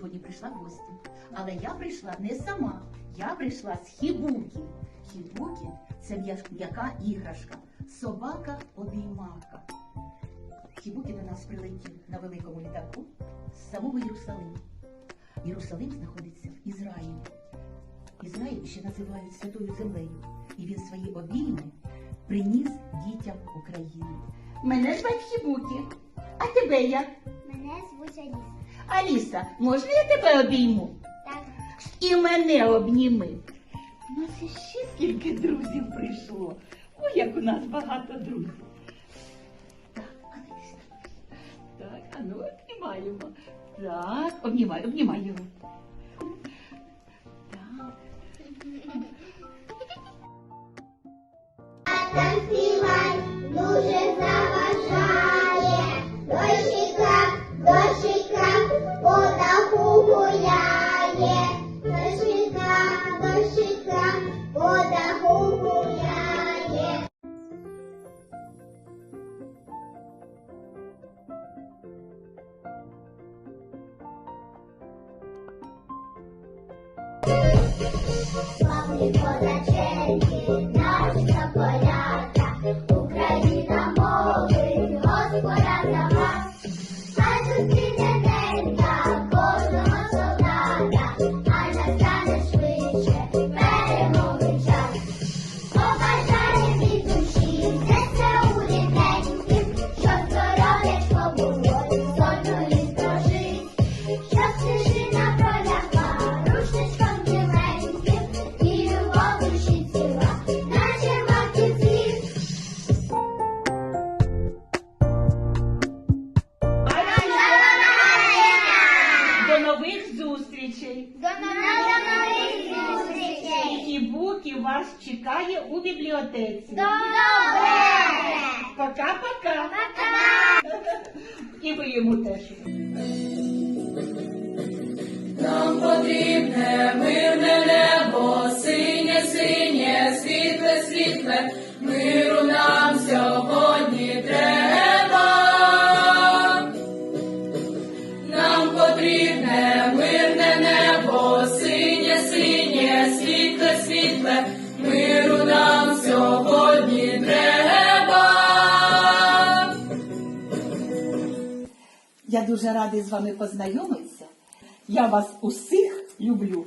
сьогодні прийшла в гості. Але я прийшла не сама, я прийшла з хібуки. Хібуки це м'яка іграшка, собака обіймака. Хібуки до нас прилетів на великому літаку з самого Єрусалиму. Єрусалим знаходиться в Ізраїлі. Ізраїль ще називають святою землею, і він свої обійми приніс дітям України. Мене звать Хібуки, а тебе як? Аліса. Можна я тебе обійму? Так, І мене обніми. У нас іще скільки друзів прийшло. Ой, як у нас багато друзів. Так, Аліса. Так, а ну обнімаємо. Так, обнімай, обнімай його. Так. там співай дуже Славні козаченьки, наші заполята, Україна мовить, Господа за вас. Хай зустріне кожного солдата, хай настане швидше перемоги час. Побажає від душі, серце у рідненьким, щоб здоров'ячко було, сонно і строжить. Щоб стежина пролягла, До нових зустрічей! І буки вас чекає у бібліотеці. Добре! Пока-пока. Пока! І ви йому теж. Нам потрібне мирне світле, миру нам сьогодні треба. Я дуже радий з вами познайомитися. Я вас усіх люблю.